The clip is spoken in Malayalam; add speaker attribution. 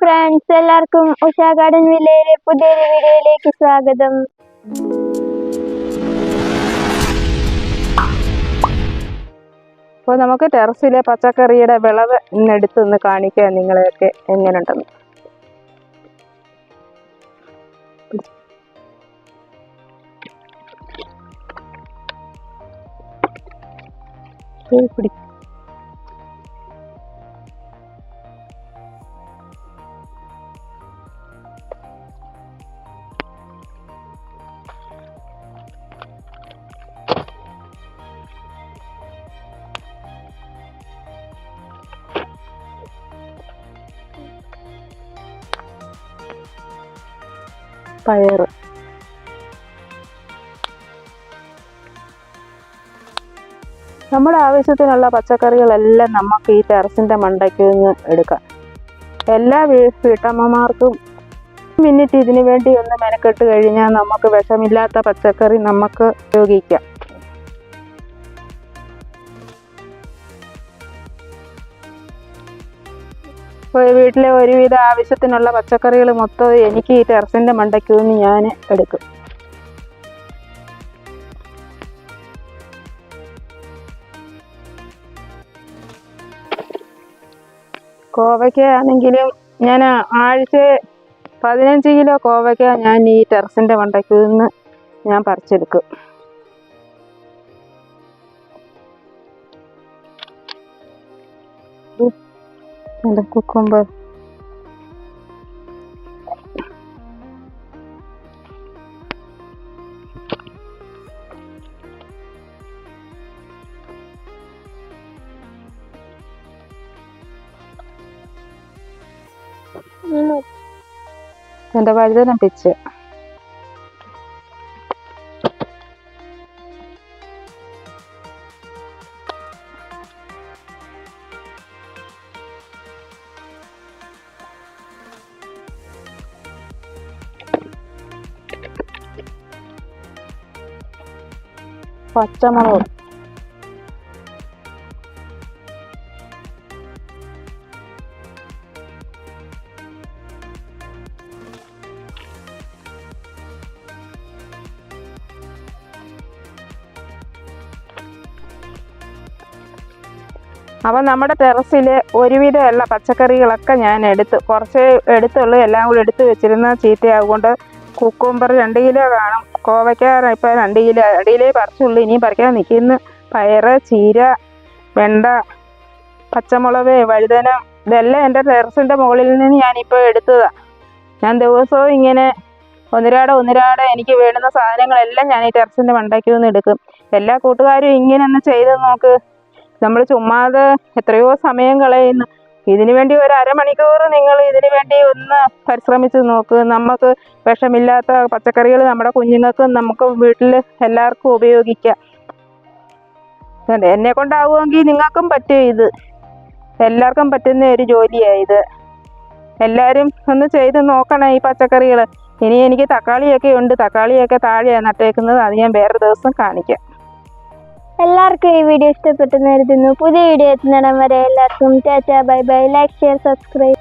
Speaker 1: ഫ്രണ്ട്സ് എല്ലാവർക്കും ഉഷാ ഗാർഡൻ വില്ലയിലെ പുതിയൊരു വീഡിയോയിലേക്ക് സ്വാഗതം
Speaker 2: അപ്പോൾ നമുക്ക് ടെറസിലെ പച്ചക്കറിയുടെ വിളവ് ഇന്നെടുത്ത് ഒന്ന് കാണിക്കാം നിങ്ങളെയൊക്കെ എങ്ങനെയുണ്ടെന്ന് പിടി. പയറ് നമ്മുടെ ആവശ്യത്തിനുള്ള പച്ചക്കറികളെല്ലാം നമുക്ക് ഈ ടെറസിന്റെ മണ്ടയ്ക്ക് നിന്ന് എടുക്കാം. എല്ലാ വീട്ടമ്മമാർക്കും മിന്നിട്ട് ഇതിനു വേണ്ടി ഒന്ന് മെനക്കെട്ട് കഴിഞ്ഞാൽ നമുക്ക് വിഷമില്ലാത്ത പച്ചക്കറി നമുക്ക് ഉപയോഗിക്കാം. വീട്ടിലെ ഒരുവിധ ആവശ്യത്തിനുള്ള പച്ചക്കറികൾ മൊത്തം എനിക്ക് ഈ ടെറസിന്റെ മണ്ടയ്ക്ക് നിന്ന് ഞാൻ എടുക്കും. കോവയ്ക്ക ആണെങ്കിലും ഞാൻ ആഴ്ച പതിനഞ്ച് കിലോ കോവയ്ക്ക ഞാൻ ഈ ടെറസിന്റെ മണ്ടയ്ക്ക് നിന്ന് ഞാൻ പറിച്ചെടുക്കും. എന്റെ കുക്കുമ്പർ എന്റെ വഴുതനം പിച്ച് പച്ചമുളക്. അപ്പം നമ്മുടെ ടെറസിൽ ഒരുവിധമുള്ള പച്ചക്കറികളൊക്കെ ഞാൻ എടുത്ത് കുറച്ച് എടുത്തുള്ളൂ. എല്ലാം കൂടി എടുത്ത് വെച്ചിരുന്ന ചീത്തയാകൊണ്ട് കുക്കുംബർ രണ്ട് കിലോ വേണം. കോവയ്ക്ക ഇപ്പം രണ്ട് കിലോ അടിയിലേ പറിച്ചുള്ളൂ. ഇനിയും പറിക്കാൻ നിൽക്കുന്ന പയറ് ചീര വെണ്ട പച്ചമുളക് വഴുതന ഇതെല്ലാം എന്റെ ടെറസിന്റെ മുകളിൽ നിന്ന് ഞാനിപ്പോൾ എടുത്തതാണ് ഞാൻ ദിവസവും ഇങ്ങനെ ഒന്നിരാടെ ഒന്നിരാടെ എനിക്ക് വേണ്ടുന്ന സാധനങ്ങളെല്ലാം ഞാൻ ഈ ടെറസിന്റെ മണ്ടയ്ക്ക് നിന്ന് എടുക്കും. എല്ലാ കൂട്ടുകാരും ഇങ്ങനെ ഒന്ന് ചെയ്ത് നോക്ക്. നമ്മൾ ചുമ്മാതെ എത്രയോ സമയം കളയുന്നു. ഇതിനു വേണ്ടി ഒരു അരമണിക്കൂർ നിങ്ങൾ ഇതിനു വേണ്ടി ഒന്ന് പരിശ്രമിച്ച് നോക്ക്. നമുക്ക് വിഷമില്ലാത്ത പച്ചക്കറികൾ നമ്മുടെ കുഞ്ഞുങ്ങൾക്കും നമുക്ക് വീട്ടിൽ എല്ലാവർക്കും ഉപയോഗിക്കാം? എന്നെ കൊണ്ടാവുമെങ്കിൽ നിങ്ങൾക്കും പറ്റും ഇത്. എല്ലാവർക്കും പറ്റുന്ന ഒരു ജോലിയാണ് ഇത്. എല്ലാവരും ഒന്ന് ചെയ്ത് നോക്കണം ഈ പച്ചക്കറികൾ. ഇനി എനിക്ക് തക്കാളിയൊക്കെ ഉണ്ട്. തക്കാളിയൊക്കെ താഴെയാണ് നട്ടേക്കുന്നത്. അത് ഞാൻ വേറെ ദിവസം കാണിക്കാം.
Speaker 1: എല്ലാവർക്കും ഈ വീഡിയോ ഇഷ്ടപ്പെട്ടെന്ന് കരുതുന്നു. പുതിയ വീഡിയോ എത്തുന്നിടം വരെ എല്ലാവർക്കും tata bye bye. Like share subscribe